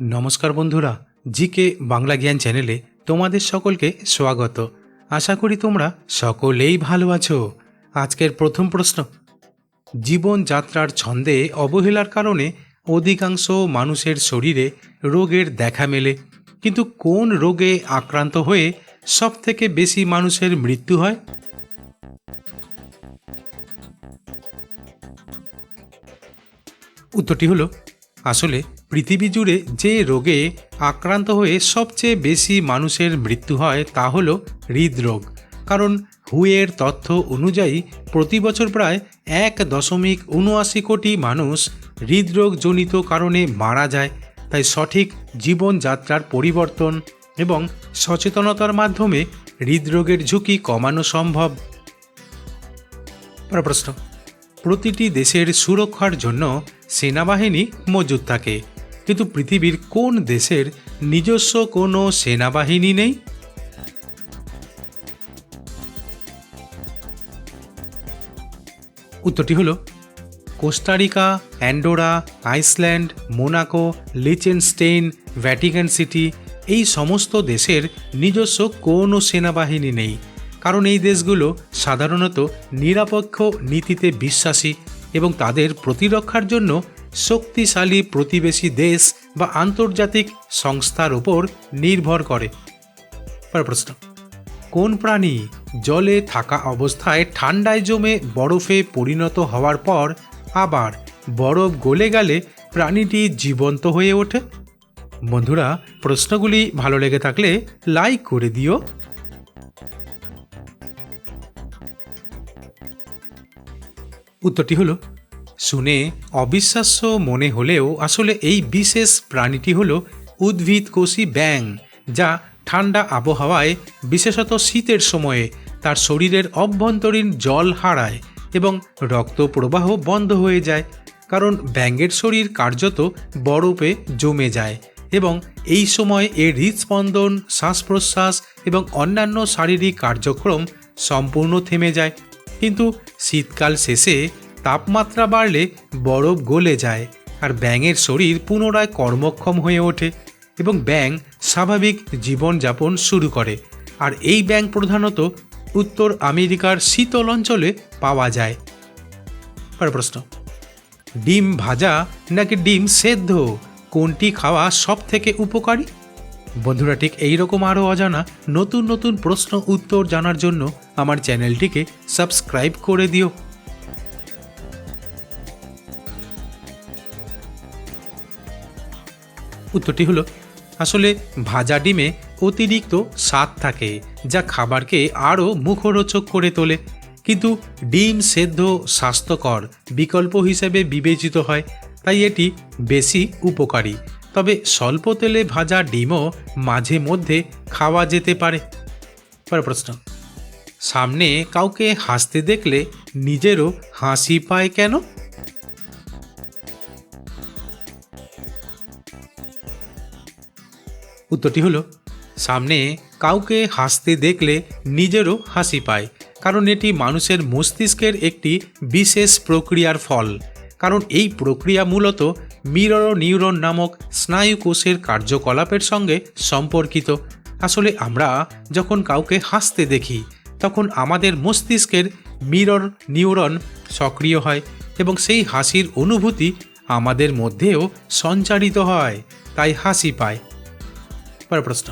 নমস্কার বন্ধুরা, জিকে বাংলা জ্ঞান চ্যানেলে তোমাদের সকলকে স্বাগত। আশা করি তোমরা সকলেই ভালো আছো। আজকের প্রথম প্রশ্ন জীবনযাত্রার ছন্দে অবহেলার কারণে অধিকাংশ মানুষের শরীরে রোগের দেখা মেলে, কিন্তু কোন রোগে আক্রান্ত হয়ে সবথেকে বেশি মানুষের মৃত্যু হয়? উত্তরটি হলো, আসলে পৃথিবী জুড়ে যে রোগে আক্রান্ত হয়ে সবচেয়ে বেশি মানুষের মৃত্যু হয় তা হলো হৃদরোগ। কারণ হুয়ের তথ্য অনুযায়ী প্রতি বছর প্রায় এক দশমিক উনআশি কোটি মানুষ হৃদরোগজনিত কারণে মারা যায়। তাই সঠিক জীবনযাত্রার পরিবর্তন এবং সচেতনতার মাধ্যমে হৃদরোগের ঝুঁকি কমানো সম্ভব। প্রশ্ন, প্রতিটি দেশের সুরক্ষার জন্য সেনাবাহিনী মজুদ থাকে। কিন্তু পৃথিবীর কোন দেশের নিজস্ব কোনো সেনাবাহিনী নেই? উত্তরটি হলো Costa Rica, Andorra, Iceland, Monaco, Liechtenstein, Vatican City, এই সমস্ত দেশের নিজস্ব কোনো সেনাবাহিনী নেই। কারণ এই দেশগুলো সাধারণত নিরপেক্ষ নীতিতে বিশ্বাসী এবং তাদের প্রতিরক্ষার জন্য শক্তিশালী প্রতিবেশী দেশ বা আন্তর্জাতিক সংস্থার উপর নির্ভর করে। প্রশ্ন, কোন প্রাণী জলে থাকা অবস্থায় ঠান্ডায় জমে বরফে পরিণত হওয়ার পর আবার বরফ গলে গেলে প্রাণীটি জীবন্ত হয়ে ওঠে? বন্ধুরা, প্রশ্নগুলি ভালো লেগে থাকলে লাইক করে দিও। উত্তরটি হলো শুনে অবিশ্বাস্য মনে হলেও আসলে এই বিশেষ প্রাণীটি হলো উদ্ভিদকোষী ব্যাং যা ঠান্ডা আবহাওয়ায়, বিশেষত শীতের সময়ে, তার শরীরের অভ্যন্তরীণ জল হারায় এবং রক্ত প্রবাহ বন্ধ হয়ে যায়। কারণ ব্যাঙের শরীর কার্যত বরফে জমে যায় এবং এই সময় এর হৃদস্পন্দন শ্বাস প্রশ্বাস এবং অন্যান্য শারীরিক কার্যক্রম সম্পূর্ণ থেমে যায়। কিন্তু শীতকাল শেষে তাপমাত্রা বাড়লে বরফ গলে যায় আর ব্যাঙের শরীর পুনরায় কর্মক্ষম হয়ে ওঠে এবং ব্যাঙ স্বাভাবিক জীবনযাপন শুরু করে। আর এই ব্যাঙ প্রধানত উত্তর আমেরিকার শীতল অঞ্চলে পাওয়া যায়। পরের প্রশ্ন, ডিম ভাজা নাকি ডিম সেদ্ধ? কোনটি খাওয়া সব থেকে উপকারী? বন্ধুরা, ঠিক এইরকম আরও অজানা নতুন নতুন প্রশ্ন উত্তর জানার জন্য আমার চ্যানেলটিকে সাবস্ক্রাইব করে দিও। উত্তরটি হলো, আসলে ভাজা ডিমে অতিরিক্ত স্বাদ থাকে যা খাবারকে আরও মুখরোচক করে তোলে। কিন্তু ডিম সেদ্ধ স্বাস্থ্যকর বিকল্প হিসেবে বিবেচিত হয়, তাই এটি বেশি উপকারী। তবে স্বল্প তেলে ভাজা ডিমও মাঝে মধ্যে খাওয়া যেতে পারে। প্রশ্ন, সামনে কাউকে হাসতে দেখলে নিজেরও হাসি পায় কেন? উত্তরটি হলো, সামনে কাউকে হাসতে দেখলে নিজেরও হাসি পায়, কারণ এটি মানুষের মস্তিষ্কের একটি বিশেষ প্রক্রিয়ার ফল। কারণ এই প্রক্রিয়া মূলত মিরর নিউরন নামক স্নায়ুকোষের কার্যকলাপের সঙ্গে সম্পর্কিত। আসলে আমরা যখন কাউকে হাসতে দেখি, তখন আমাদের মস্তিষ্কের মিরর নিউরন সক্রিয় হয় এবং সেই হাসির অনুভূতি আমাদের মধ্যেও সঞ্চারিত হয়, তাই হাসি পায়। পরের প্রশ্ন।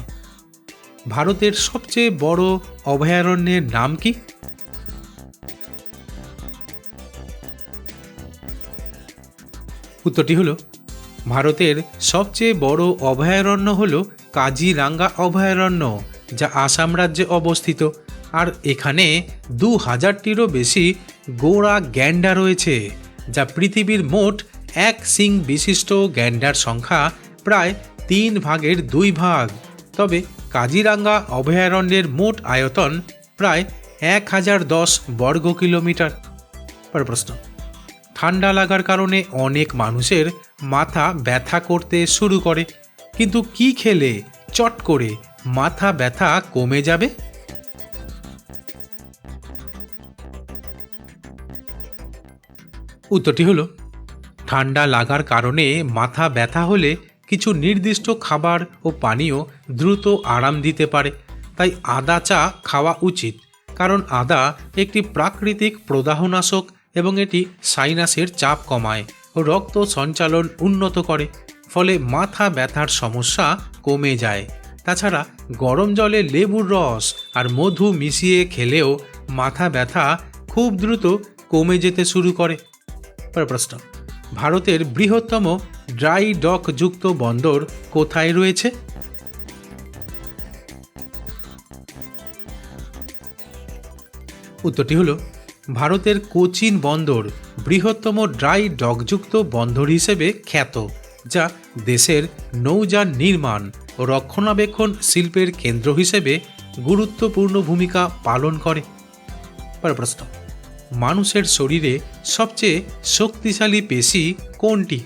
ভারতের সবচেয়ে বড় অভয়ারণ্যের নাম কি? উত্তরটি হলো, ভারতের সবচেয়ে বড় অভয়ারণ্য হল কাজিরাঙ্গা অভয়ারণ্য, যা আসাম রাজ্যে অবস্থিত। আর এখানে দু হাজারটিরও বেশি গোড়া গ্যান্ডা রয়েছে, যা পৃথিবীর মোট এক সিং বিশিষ্ট গ্যান্ডার সংখ্যা প্রায় তিন ভাগের দুই ভাগ। তবে কাজিরাঙ্গা অভয়ারণ্যের মোট আয়তন প্রায় এক হাজার দশ বর্গ কিলোমিটার। পরের প্রশ্ন, ঠান্ডা লাগার কারণে অনেক মানুষের মাথা ব্যথা করতে শুরু করে। কিন্তু কি খেলে চট করে মাথা ব্যথা কমে যাবে? উত্তরটি হলো, ঠান্ডা লাগার কারণে মাথা ব্যথা হলে কিছু নির্দিষ্ট খাবার ও পানীয় দ্রুত আরাম দিতে পারে। তাই আদা চা খাওয়া উচিত, কারণ আদা একটি প্রাকৃতিক প্রদাহনাশক এবং এটি সাইনাসের চাপ কমায় ও রক্ত সঞ্চালন উন্নত করে, ফলে মাথা ব্যথার সমস্যা কমে যায়। তাছাড়া গরম জলে লেবুর রস আর মধু মিশিয়ে খেলেও মাথা ব্যথা খুব দ্রুত কমে যেতে শুরু করে। প্রশ্ন, ভারতের বৃহত্তম ড্রাই ডক যুক্ত বন্দর কোথায় রয়েছে? উত্তরটি হলো, ভারতের কোচিন বন্দর বৃহত্তম ড্রাই ডকযুক্ত বন্দর হিসেবে খ্যাত, যা দেশের নৌযান নির্মাণ ও রক্ষণাবেক্ষণ শিল্পের কেন্দ্র হিসেবে গুরুত্বপূর্ণ ভূমিকা পালন করে। প্রশ্ন, মানুষের শরীরে সবচেয়ে শক্তিশালী পেশি কোনটি?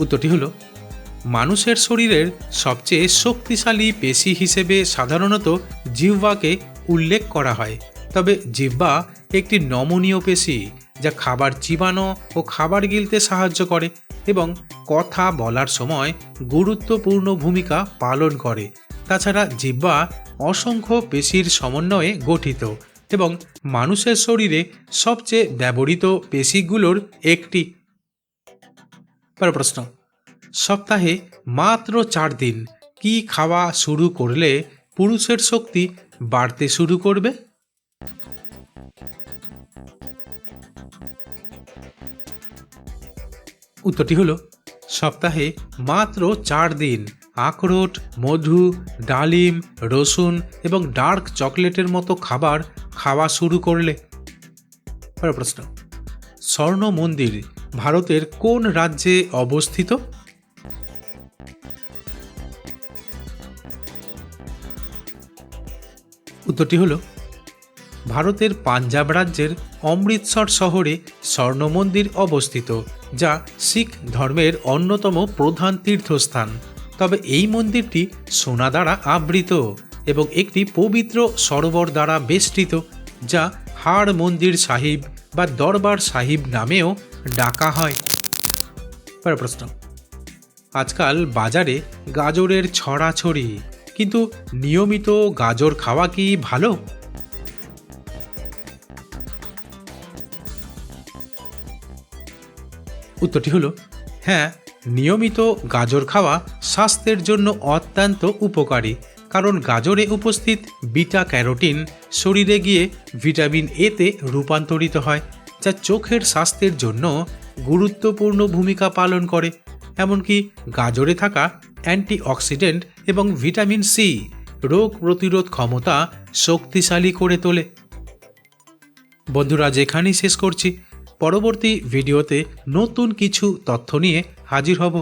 উত্তরটি হলো, মানুষের শরীরের সবচেয়ে শক্তিশালী পেশি হিসেবে সাধারণত জিহ্বাকে উল্লেখ করা হয়। তবে জিহ্বা একটি নমনীয় পেশি যা খাবার চিবানো ও খাবার গিলতে সাহায্য করে এবং কথা বলার সময় গুরুত্বপূর্ণ ভূমিকা পালন করে। তাছাড়া জিহ্বা অসংখ্য পেশির সমন্বয়ে গঠিত এবং মানুষের শরীরে সবচেয়ে ব্যবহৃত পেশিগুলোর একটি। পরের প্রশ্ন। সপ্তাহে মাত্র চার দিন কি খাওয়া শুরু করলে পুরুষের শক্তি বাড়তে শুরু করবে? উত্তরটি হলো, সপ্তাহে মাত্র চার দিন আখরোট, মধু, ডালিম, রসুন এবং ডার্ক চকলেটের মতো খাবার খাওয়া শুরু করলে। প্রশ্ন, স্বর্ণ মন্দির ভারতের কোন রাজ্যে অবস্থিত? উত্তরটি হলো, ভারতের পাঞ্জাব রাজ্যের অমৃতসর শহরে স্বর্ণ মন্দির অবস্থিত, যা শিখ ধর্মের অন্যতম প্রধান তীর্থস্থান। তবে এই মন্দিরটি সোনা দ্বারা আবৃত এবং একটি পবিত্র সরোবর দ্বারা বেষ্টিত, যা হাড় মন্দির সাহিব বা দরবার সাহিব নামেও ডাকা হয়। পরের প্রশ্ন। আজকাল বাজারে গাজরের ছড়াছড়ি, কিন্তু নিয়মিত গাজর খাওয়া কি ভালো? উত্তরটি হলো হ্যাঁ নিয়মিত গাজর খাওয়া স্বাস্থ্যের জন্য অত্যন্ত উপকারী, কারণ গাজরে উপস্থিত বিটা ক্যারোটিন শরীরে গিয়ে ভিটামিন এতে রূপান্তরিত হয় যা চোখের স্বাস্থ্যের জন্য গুরুত্বপূর্ণ ভূমিকা পালন করে, এমনকি গাজরে থাকা অ্যান্টিঅক্সিডেন্ট এবং ভিটামিন সি রোগ প্রতিরোধ ক্ষমতা শক্তিশালী করে তোলে। বন্ধুরা যেখানেই শেষ করছি। পরবর্তী ভিডিওতে নতুন কিছু তথ্য নিয়ে হাজির হব।